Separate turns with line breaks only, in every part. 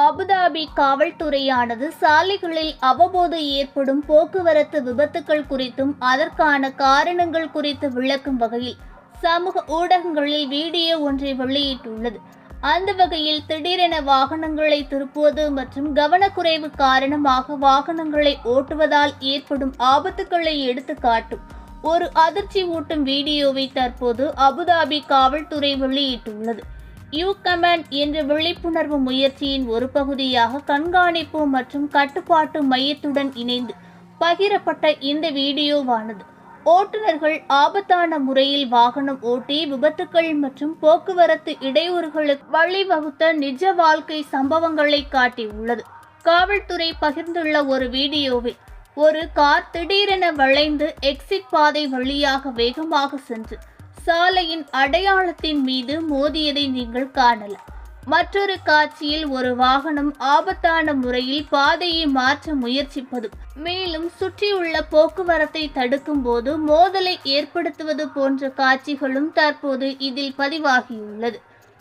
Abu Dhabi காவல்துறையானது சாலைகளில் அவ்வப்போது ஏற்படும் போக்குவரத்து விபத்துக்கள் குறித்தும் அதற்கான காரணங்கள் குறித்து விளக்கும் வகையில் சமூக ஊடகங்களில் வீடியோ ஒன்றை வெளியிட்டுள்ளது. அந்த வகையில் திடீரென வாகனங்களை திருப்புவது மற்றும் கவனக்குறைவு காரணமாக வாகனங்களை ஓட்டுவதால் ஏற்படும் ஆபத்துக்களை எடுத்து காட்டும் ஒரு அதிர்ச்சி ஊட்டும் வீடியோவை தற்போது அபுதாபி காவல்துறை வெளியிட்டுள்ளது. யூ கமெண்ட் என்ற விழிப்புணர்வு முயற்சியின் ஒரு பகுதியாக கண்காணிப்பு மற்றும் கட்டுப்பாட்டு மையத்துடன் இணைந்து பகிரப்பட்ட இந்த வீடியோவானது. ஓட்டுநர்கள் ஆபத்தான முறையில் வாகனம் ஓட்டி விபத்துக்கள் மற்றும் போக்குவரத்து இடையூறுகளுக்கு வழிவகுத்த நிஜ வாழ்க்கை சம்பவங்களை காட்டியுள்ளது காவல்துறை பகிர்ந்துள்ள ஒரு வீடியோவில் ஒரு கார் திடீரென வளைந்து எக்ஸிட் பாதை வழியாக வேகமாக சென்று சாலையின் அடையாளத்தின் மீது மோதியதை நீங்கள் காணலாம் மற்றொரு காட்சியில் ஒரு வாகனம் ஆபத்தான முறையில் பாதையை மாற்ற முயற்சிப்பதும் மேலும் சுற்றியுள்ள போக்குவரத்தை தடுக்கும் போது மோதலை ஏற்படுத்துவது போன்ற காட்சிகளும் தற்போது இதில் பதிவாகியுள்ளது.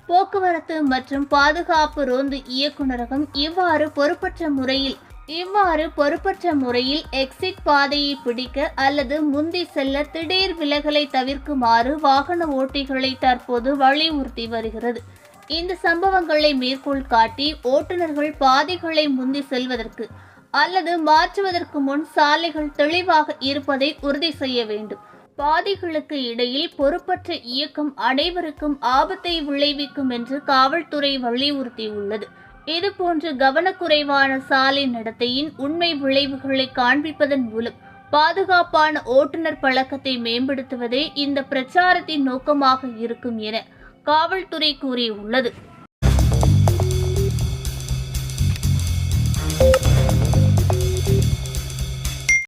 போக்குவரத்து மற்றும் பாதுகாப்பு ரோந்து இயக்குநரகம் இவ்வாறு பொறுப்பற்ற முறையில் இவ்வாறு பொறுப்பற்ற முறையில் எக்ஸிட் பாதையை பிடிக்க அல்லது முந்தி செல்ல திடீர் விலகலை தவிர்க்குமாறு வாகன ஓட்டிகளை தற்போது வலியுறுத்தி வருகிறது. இந்த சம்பவங்களை மேற்கோள் காட்டி ஓட்டுநர்கள் பாதைகளை முந்தி செல்வதற்கு அல்லது மாற்றுவதற்கு முன் சாலைகள் தெளிவாக இருப்பதை உறுதி செய்ய வேண்டும். பாதைகளுக்கு இடையில் பொறுப்பற்ற இயக்கம் அனைவருக்கும் ஆபத்தை விளைவிக்கும் என்று காவல்துறை வலியுறுத்தியுள்ளது. இதுபோன்று கவனக்குறைவான சாலை நடத்தையின் உண்மை விளைவுகளை காண்பிப்பதன் மூலம் பாதுகாப்பான ஓட்டுநர் பழக்கத்தை மேம்படுத்துவதே இந்த பிரச்சாரத்தின் நோக்கமாக இருக்கும் என காவல்துறை கூறியுள்ளது.